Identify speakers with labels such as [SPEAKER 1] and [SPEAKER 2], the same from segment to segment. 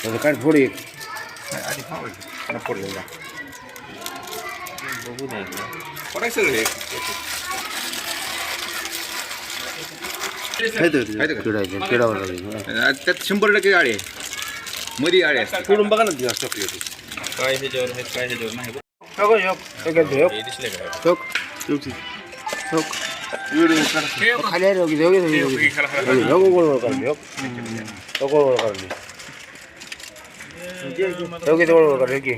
[SPEAKER 1] त्याचं काय थोडी एक.
[SPEAKER 2] नको पडलेला बघू नाही पडायचं सगळे त्यात शंभर टक्के गाडी आहे. मध्ये गाडी असते
[SPEAKER 1] सोडून बघा ना चॉकलेट
[SPEAKER 2] काय ह्याच्यावर काय ह्याच्यावर नाही. हे दिसले काय
[SPEAKER 1] चौक चौक चौक खाली आहे योगी योगी योगी योगी गोळ गोळ काढली योग गोळ गोळ काढली योगी गोळ गोळ काढली योगी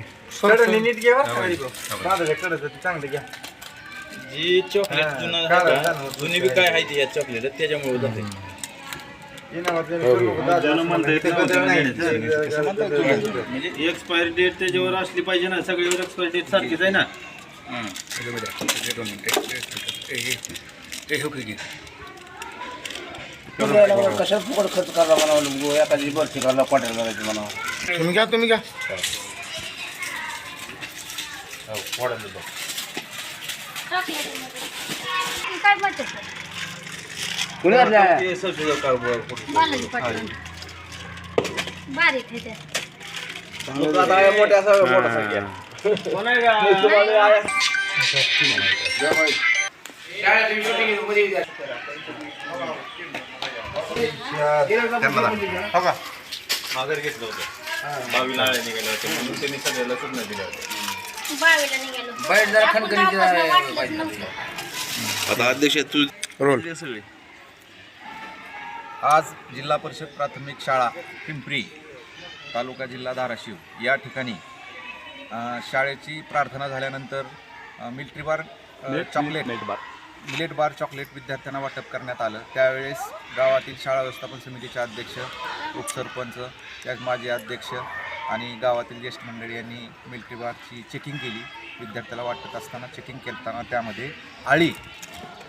[SPEAKER 3] जी चॉकलेट जुना आहे का, जुनी बी काय आहे या चॉकलेट त्याच्यामुळे जाते म्हणजे एक्सपायरी डेट त्याच्यावर असली पाहिजे ना सगळीवर एक्सपायरी डेट सारखीच आहे ना
[SPEAKER 1] कशा फुकट खर्च करला म्हणा एखादी बरची करला क्वार्टर करायची म्हणा. तुम्ही घ्या तुम्ही घ्या.
[SPEAKER 4] काय म्हणते
[SPEAKER 1] कुणी घातल्या
[SPEAKER 3] ते संशोधक कारभार करून.
[SPEAKER 4] बालाजी पाटील बारीक आहे ते
[SPEAKER 3] माघार घेतलं होतं. बावीला आळ्या निघाल्या होत्या म्हणून त्यांनी सगळ्याला सूचना दिल्या होत्या
[SPEAKER 4] बावीला निघालो.
[SPEAKER 1] बाहेर जरा.
[SPEAKER 2] आता अध्यक्ष तू
[SPEAKER 1] रोल.
[SPEAKER 2] आज जिल्हा परिषद प्राथमिक शाळा पिंपरी तालुका जिल्हा धाराशिव. या ठिकाणी शाळेची प्रार्थना झाल्यानंतर military bar chocolate millet bar chocolate विद्यार्थ्यांना वाटप करण्यात आलं. त्यावेळेस गावातील शाळा व्यवस्थापन समितीचे अध्यक्ष उपसरपंच त्याच माजी अध्यक्ष आणि गावातील ज्येष्ठ मंडळी यांनी मिल्ट्री बारची चेकिंग केली. विद्यार्थ्याला वाटत असताना चेकिंग करताना त्यामध्ये आळी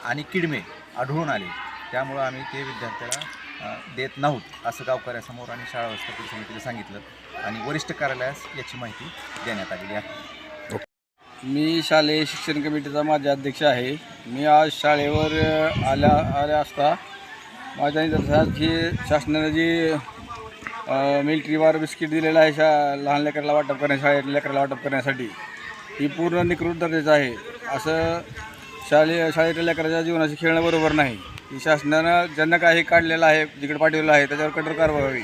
[SPEAKER 2] आणि किडमे आढळून आले. त्यामुळं आम्ही ते विद्यार्थ्याला देत नाहोत असं गावकऱ्यासमोर आणि शाळा व्यवस्थापन समितीला सांगितलं आणि वरिष्ठ कार्यालयास याची माहिती देण्यात आलेली आहे.
[SPEAKER 5] मी शालेय शिक्षण कमिटीचा माझे अध्यक्ष आहे. मी आज शाळेवर आल्या आल्या असता माझ्या निदर्शनात जी शासनानं जी मिल्ट्री बार बिस्किट दिलेलं आहे शा लहान लेकराला वाटप करण्या शाळेत लेकराला वाटप करण्यासाठी ही पूर्ण निकृत दर्जाचं आहे. असं शालेय शाळेच्या लेकराच्या जीवनाशी खेळणं बरोबर नाही. ही शासनानं ज्यांना काही काढलेलं आहे जिकडे पाठवलेलं आहे त्याच्यावर कठोर कारवाई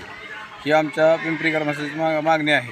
[SPEAKER 5] ही आमच्या पिंपरी कर्मचाऱ्याची मा मागणी आहे.